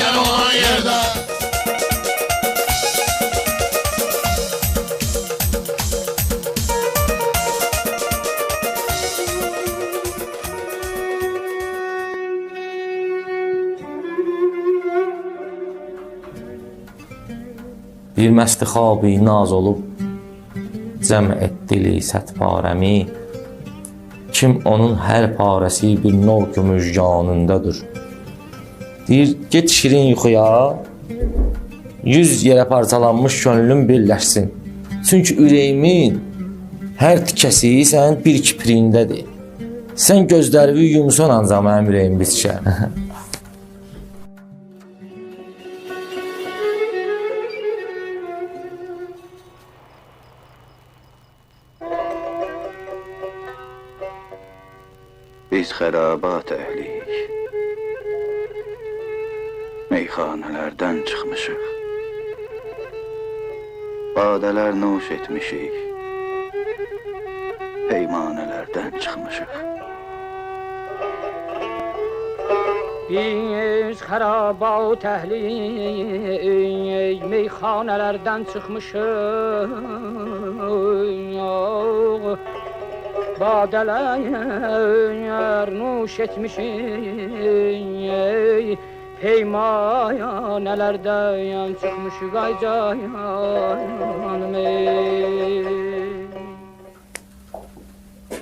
əksi əgər olan yerdə. Bir məsti xabi naz olub cəm etdili sət parəmi Kim onun hər parəsi bir nov gümüş canındadır Deyir, get şirin yuxuya Yüz yerə parçalanmış könlüm birləşsin. Çünki ürəyimin hər tikəsi sənin bir kipriyindədir. Sən gözlərimi yumsan ancaq mənim ürəyim bitişər Biz xərabat əhliyik. Meyxanələrdən çıxmışıq. Badələr nuş etmişik. Peymanələrdən çıxmışıq. Biz xərabat əhli meyxanələrdən çıxmışıq. Badələr nuş etmişik. Peymanələrdən çıxmışıq ay canım. ey.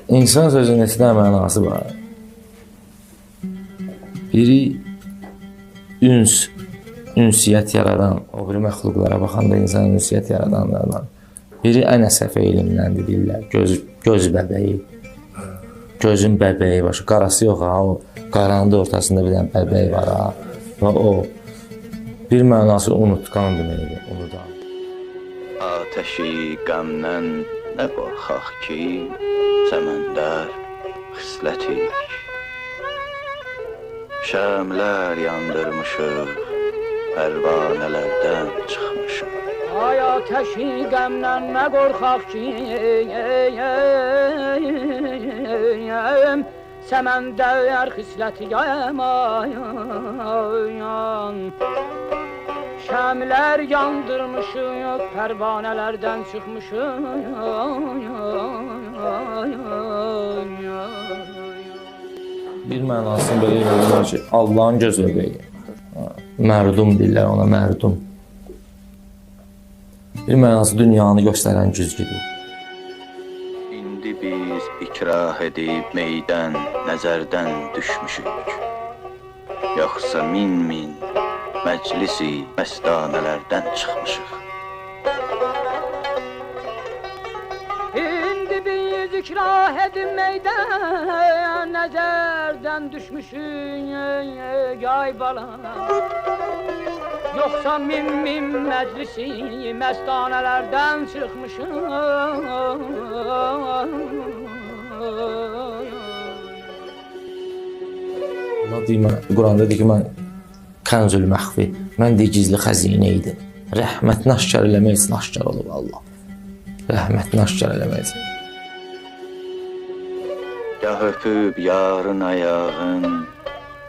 İnsan sözünün neçə mənası var? Biri üns, ünsiyyət yaradan, o biri məxluqlara baxanda insan ünsiyyət yaradanlardan. Biri ən əsəf elmləndir deyirlər. Göz göz bəbəyi. Gözün bəbəyi. Şu qarası yox ha, o qaranın da ortasında bir dənə bəbəyi var ha. Və o bir mənası unutqan deməkdir, unudan. Atəşi qəmdən nə qorxaq ki, səməndər xislətik. Şəmlər yandırmışıq, pərvanələrdən çıxmışıq. Ay ateşi qəmdən nə qorxaq ki Səməndə ər xislətiyəm ayan Şəmlər yandırmışıq, pərvanələrdən çıxmışıq Bir mənasını belə verirlər ki, Allahın göz bəbəyi. Mərdum deyirlər ona, mərdum. Bir mənası dünyanı göstərən güzgüdür. İndi biz ikrah edib meydən, nəzərdən düşmüşük. Yoxsa min min məclisi məstanələrdən çıxmışıq. İkrah edinməkdən nəzərdən düşmüşük ay bala Yoxsa min min məclisi məstanələrdən çıxmışıq Allah deyir, mən, Quranda deyir ki, mən kənzül məxfi, mən deyir gizli xəzinə idim. Rəhmətini aşkar eləmək üçün aşkar olub Allah. Rəhmətini aşkar eləmək üçün. Gah öpüb yarın ayağın,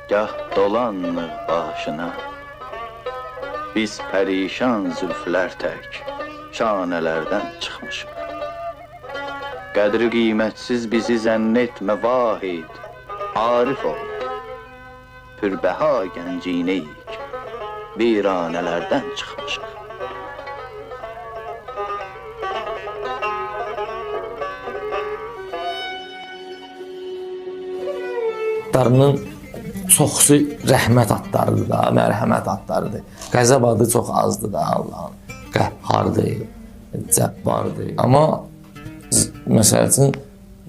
gah dolanır başına. Biz pərişan zülflər tək şanələrdən çıxmışıq. Qədri qiymətsiz bizi zənn etmə vahid, arif ol. Pürbəha gənciyik, viranələrdən çıxmışıq. Adlarının çoxusu rəhmət adlarıdır da, mərhəmət adlarıdır. Qəzəb adı çox azdır da Allahın. Qəhhardır, cəbbardır. Amma məsəl üçün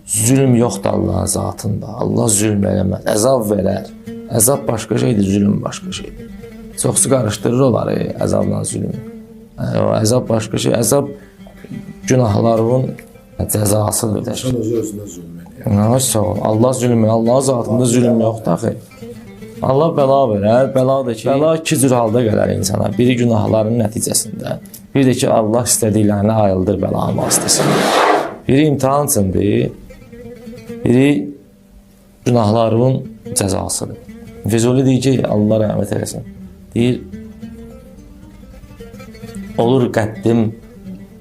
zülm yoxdur Allahın zatında. Allah zülm eləməz. Əzab verər. Əzab başqa şeydir, zülm başqa şeydir. Çoxsu qarışdırır onları, əzabla zülmü. Yəni, o əzab başqa şey. Əzab günahların cəzasıdır. İnsan özü özünə zülm edir. Nə sağ ol. Allah zülmü, Allah zatında zülm yoxdur axı. Allah bəla verər, bəla da ki, bəla iki cür halda gələr insana. Biri günahların nəticəsində, bir də ki, Allah istədiklərini ayıldır bəla vasitəsilə. Biri imtahan üçündür, biri günahlarının cəzasıdır. Füzuli deyir ki, Allah rəhmət eləsin. Deyir, olur qəddim,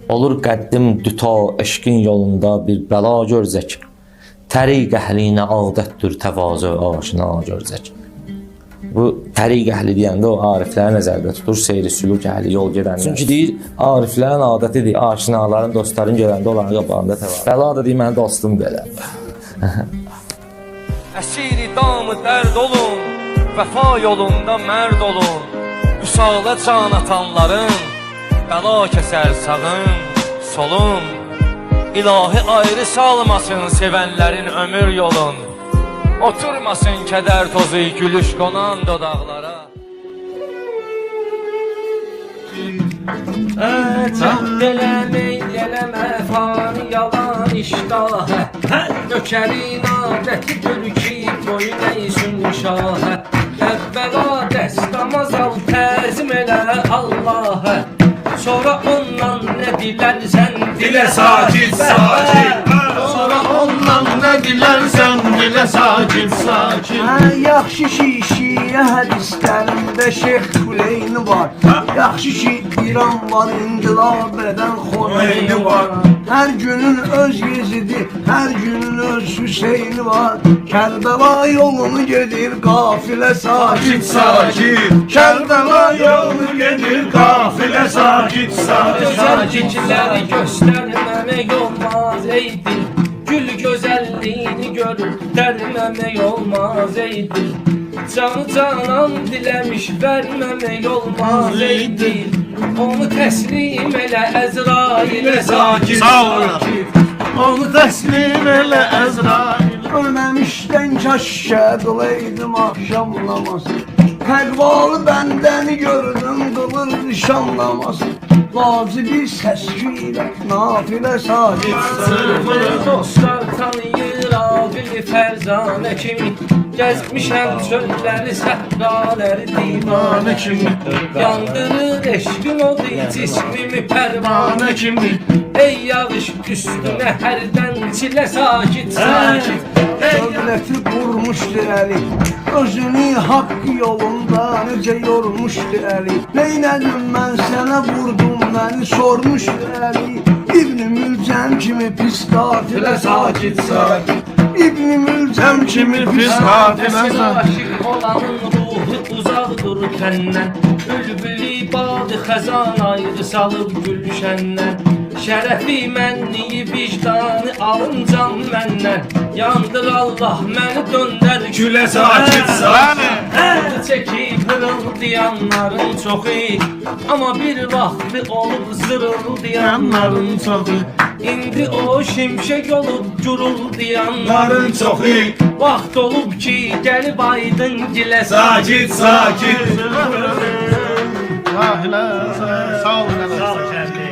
olur qəddim düta eşqin yolunda bir bəla görzək. Təriq əhlinə adətdir təvazö aşina görzək. Bu təriq əhli deyəndə o arifləri nəzərdə tutur, seyri sülük əhli, yol gedənlər. Çünki deyir, ariflərin adətidir, aşinaların, dostların görəndə onların qabağında təvazö. Bəla da deyir, mənim dostum belə. Əsiri damı dərd olun, vəfa yolunda mərd olun. Vüsala can atanların, bəla kəsər sağın, solun. İlahi ayrı salmasın sevənlərin ömür yolun. Oturmasın kədər tozu gülüş qonan dodaqlara. Cəhd eləmə, eləmə fani yalan iştahə Nökərin adəti ki, boyun əysin şahə Əvvəla dəstəmaz al, təzim elə Allahə Sonra ondan ne dilersen dile sacit sacit Sonra ondan ne dilersen dile sacit sacit Yaxşı şişiyə hər istərində Şeyx Hüleyni var. Yaxşı şi İran var İnqilab edən Xoneyni var. Hər günün öz gezidir, hər günün var Hüseyin var. Kerbela yolunu gedir kafile sakit sakit. Kerbela yolunu gedir kafile sakit sakit Sakitleri göstermeme olmaz eydir. Gül gözelliğini görüp dermeme olmaz eydir. Canı canan diləmiş verməmək olmaz idi Onu təslim elə Əzrailə sakit Sakit. Oldu teslim ele Ezrail. Ölmemişten caşşe dolaydım akşam namazı Pervalı benden gördüm kılır nişan namazı Lazı bir sesçiyle nafile sahip. Sırfını dostlar tanıyır abi ferzane kimi Gəzmişəm çölləri, səhraləri divanə kimi Yandırır eşqin o cismimi pərvanə kimi Ey yağış üstünə hərdən çilə sakit sakit Dövləti qurmuşdu əli Özünü haqq yolunda necə yormuşdu əli Neynədim mən sənə vurdum məni sormuşdu əli İbn-i Mülcəm kimi pis qatilə sakit sakit İbn-i Mülcəm kimi Əsl sakit aşık olanın ruhu uzaqdır təndən Bülbülü badı xəzan ayrı salıb gülşəndən Şərəfi mənliyi vicdanı alın can məndən Yandır Allah məni döndər gülə sakit, sakit. Əldi çəkib hırıldayanların çoxu Amma bir vaxtı olub zırıldayanların çoxu İndi o şimşek olub guruldayanların çoxu Vaxt olub ki, gəlib aydın gilə Sakit sakit. La ilahe Sağ olun Sağ olun